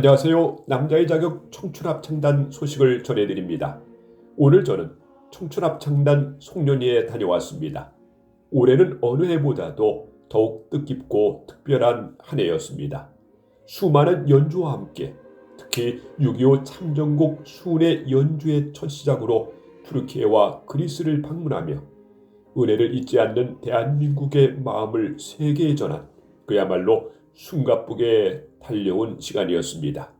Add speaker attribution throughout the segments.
Speaker 1: 안녕하세요. 남자의 자격 청춘합창단 소식을 전해드립니다. 오늘 저는 청춘합창단 송년회에 다녀왔습니다. 올해는 어느 해보다도 더욱 뜻깊고 특별한 한 해였습니다. 수많은 연주와 함께 특히 6.25 참전국 수훈의 연주의 첫 시작으로 투르키예와 그리스를 방문하며 은혜를 잊지 않는 대한민국의 마음을 세계에 전한 그야말로 숨가쁘게 달려온 시간이었습니다.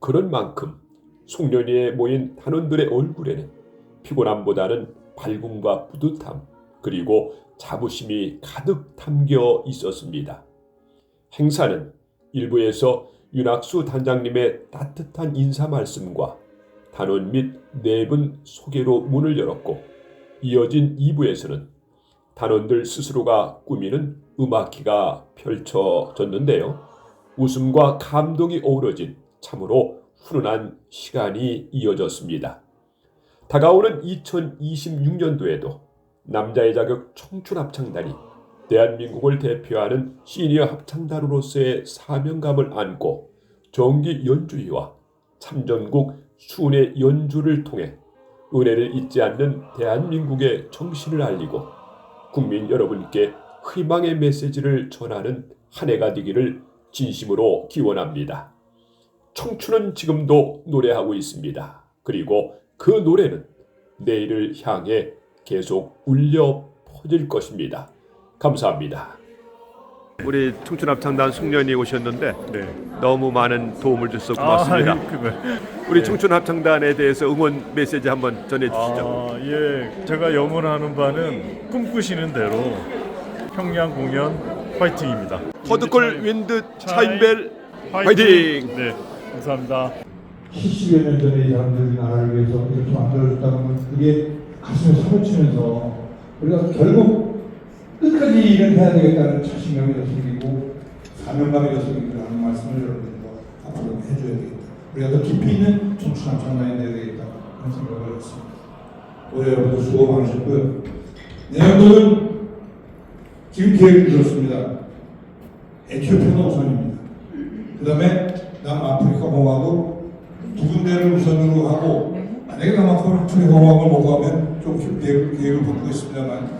Speaker 1: 그런 만큼 송년회에 모인 단원들의 얼굴에는 피곤함보다는 밝음과 뿌듯함 그리고 자부심이 가득 담겨 있었습니다. 행사는 일부에서 윤학수 단장님의 따뜻한 인사 말씀과 단원 및네분 소개로 문을 열었고 이어진 2부에서는 단원들 스스로가 꾸미는 음악회가 펼쳐졌는데요. 웃음과 감동이 어우러진 참으로 훈훈한 시간이 이어졌습니다. 다가오는 2026년도에도 남자의 자격 청춘 합창단이 대한민국을 대표하는 시니어 합창단으로서의 사명감을 안고 정기 연주회와 참전국 순회 연주를 통해 은혜를 잊지 않는 대한민국의 정신을 알리고 국민 여러분께 희망의 메시지를 전하는 한 해가 되기를 진심으로 기원합니다. 청춘은 지금도 노래하고 있습니다. 그리고 그 노래는 내일을 향해 계속 울려 퍼질 것입니다. 감사합니다. 우리 청춘합창단 송년이 오셨는데
Speaker 2: 네.
Speaker 1: 너무 많은 도움을 주셔서 고맙습니다.
Speaker 2: 아.
Speaker 1: 우리 청춘합창단에 대해서 응원 메시지 한번 전해주시죠.
Speaker 2: 아, 예. 제가 염원하는 바는 꿈꾸시는 대로 평양 공연 파이팅입니다.
Speaker 1: 허드콜 윈드 차인벨 파이팅!
Speaker 2: 네. 감사합니다.
Speaker 3: 70여 년 전에 이 사람들이 나라를 위해서 이렇게 만들어졌다는 건 그게 가슴에 사무치면서 우리가 결국 끝까지 일을 해야 되겠다는 자신감이 더 생기고 사명감이 더 생긴다는 말씀을 여러분과 앞으로 해줘야 되겠다. 우리가 더 깊이 있는 청춘한 장난이 돼야 되겠다 그런 생각을 했습니다. 올해 여러분도 수고 많으셨고요. 내년도는 지금 계획을 들었습니다. 에티오피아가 우선입니다. 그 다음에 남아프리카 공화국 두 군데를 우선으로 하고 만약에 남아프리카 공화국을 못 가면 좀 계획, 계획을 바꾸고 있습니다만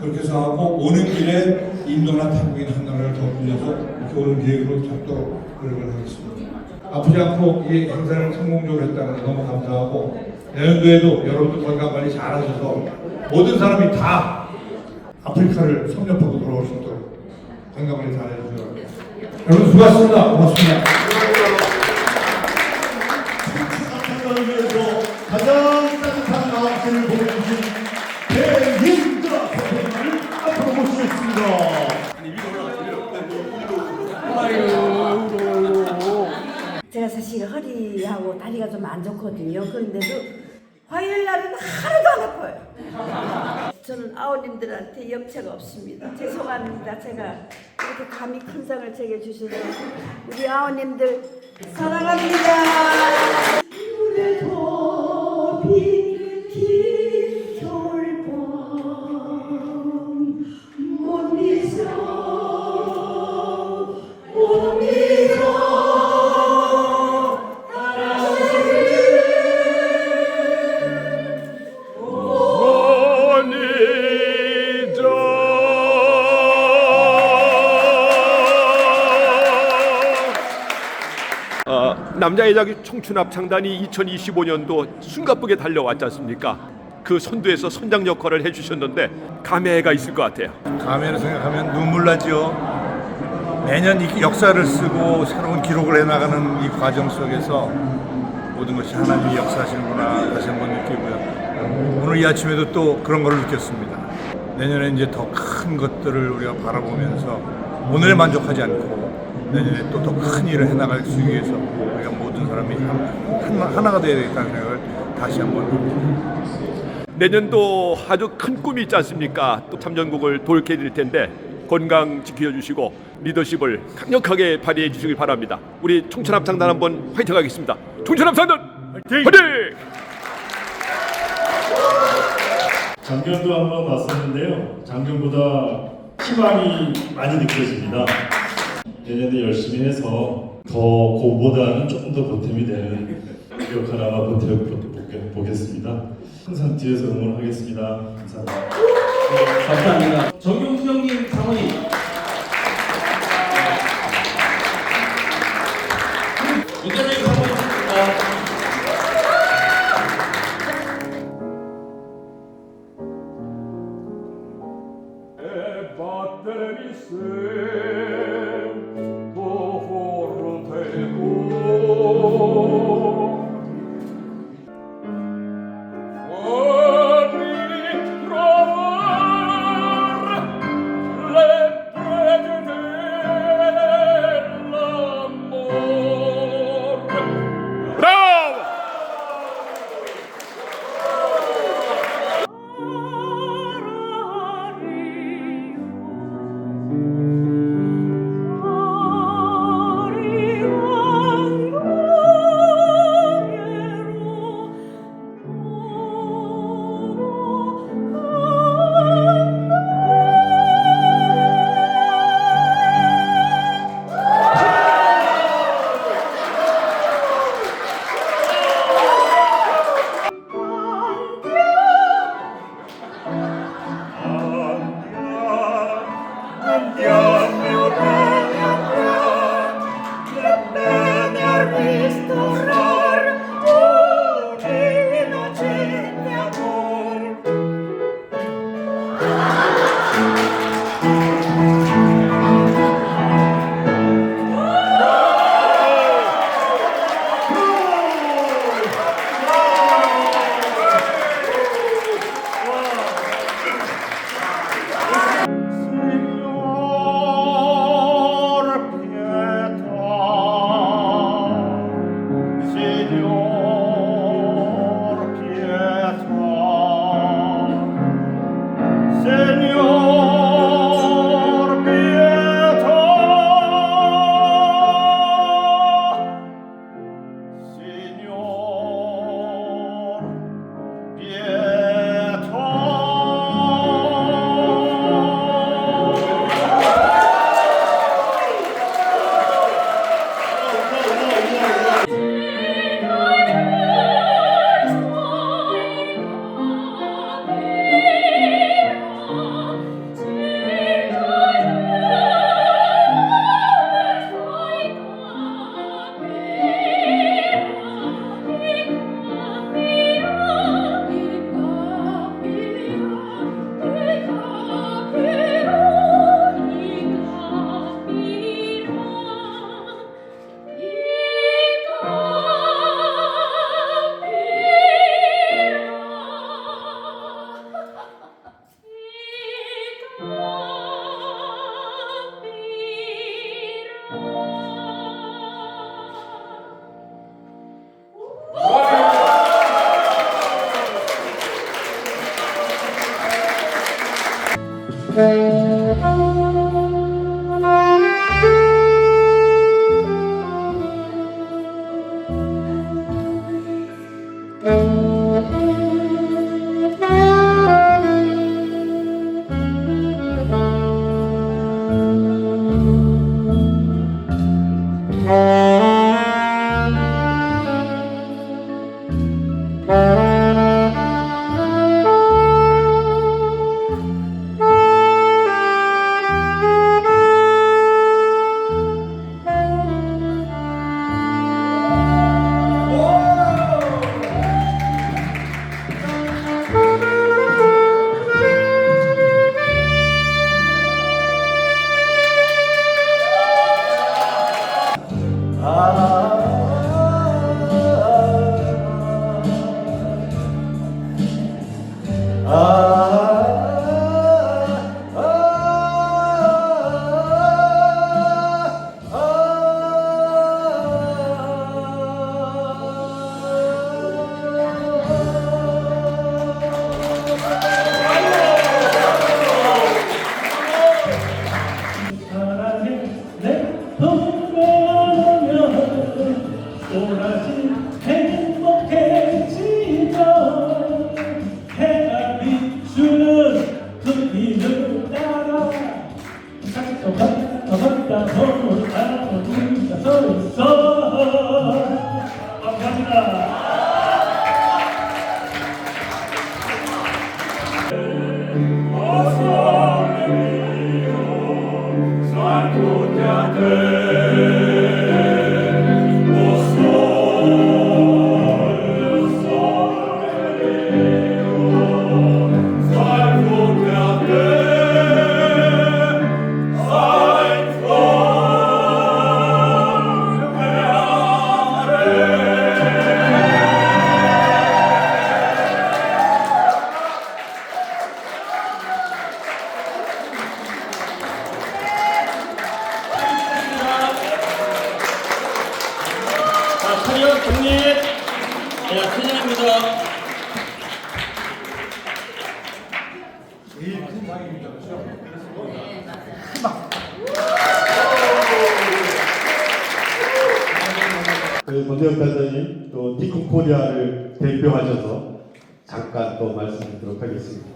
Speaker 3: 그렇게 해서 하고 오는 길에 인도나 태국인 한 나라를 더 빌려서 이렇게 오는 계획으로 잡도록 노력을 하겠습니다. 아프지 않고 이 행사를 성공적으로 했다는 데 너무 감사하고 내년도에도 여러분들 건강 관리 잘 하셔서 모든 사람이 다 아프리카를 섭렵하고 돌아올 수 있도록 건강 관리 잘 해주세요. 여러분 수고하셨습니다. 고맙습니다.
Speaker 4: 사랑을 위해서 가장 따뜻한 마음을 보내주신 대윤자 선생님을 앞으로 모시겠습니다.
Speaker 5: 제가 사실 허리하고 다리가 좀 안 좋거든요. 그런데도 화요일 날은 하나도 안 아파요. 저는 아우님들한테 역차가 없습니다. 죄송합니다. 제가 이렇게 감히 큰 상을 제게 주셔서 우리 아우님들 사랑합니다.
Speaker 1: 남자의 자기 청춘 합창단이 2025년도 숨가쁘게 달려왔지 않습니까? 그 선두에서 선장 역할을 해주셨는데 감회가 있을 것 같아요.
Speaker 6: 가면을 생각하면 눈물 나죠. 매년 이 역사를 쓰고 새로운 기록을 해나가는 이 과정 속에서 모든 것이 하나님이 역사하시는구나 다시 한번 느끼고요. 오늘 이 아침에도 또 그런 걸 느꼈습니다. 내년에 이제 더 큰 것들을 우리가 바라보면서 오늘에 만족하지 않고 내년에 또 더 큰 일을 해나갈 수 위해서 우리가 모든 사람이 한- 하나가 되어야 되겠다는 생각을 다시 한번
Speaker 1: 내년도 아주 큰 꿈이 있지 않습니까? 또 참전국을 돌게 될 텐데 건강 지켜주시고 리더십을 강력하게 발휘해 주시길 바랍니다. 우리 청춘합창단 한번 화이팅 하겠습니다. 청춘합창단 화이팅!
Speaker 4: 작년도 한번 왔었는데요. 작년보다 희망이 많이 느껴집니다. 내년도 열심히 해서
Speaker 2: 더 그보다는 조금 더 보탬이 되는 역할 아마 보태 보겠습니다. 항상 뒤에서 응원하겠습니다. 감사합니다.
Speaker 3: 감사합니다. 정용수 형님 사모님. 문자님 사모님 있습니
Speaker 7: you. love.
Speaker 8: 그 권대현 단장님 또 디코 코리아를 대표하셔서 잠깐 또 말씀드리도록 하겠습니다.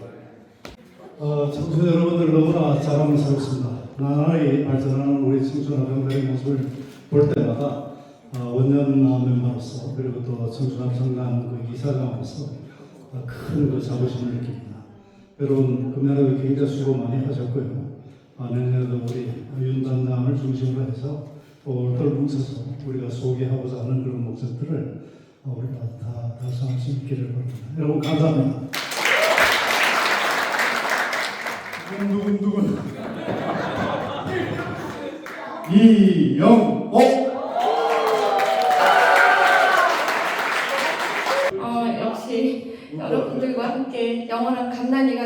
Speaker 9: 어, 청소년 여러분들 너무나 자랑을 삼습니다. 나날이 발전하는 우리 청소년 학생들의 모습을 볼 때마다 어, 원년 멤버로서 그리고 또 청소년 성남 그 이사장으로서 어, 큰그 자부심을 느낍니다. 여러분 금년에 굉장히 수고 많이 하셨고요. 아, 내년에도 우리 윤 단장을 중심으로 해서 올걸 뭉쳐서 우리가 소개하고자 하는 그런 목적들을 어, 우리가 다 달성할 수 있기를 바랍니다. 여러분 감사합니다. 두근두근 이영옥
Speaker 10: 어, 역시 여러분들과 함께 영원한 감난이가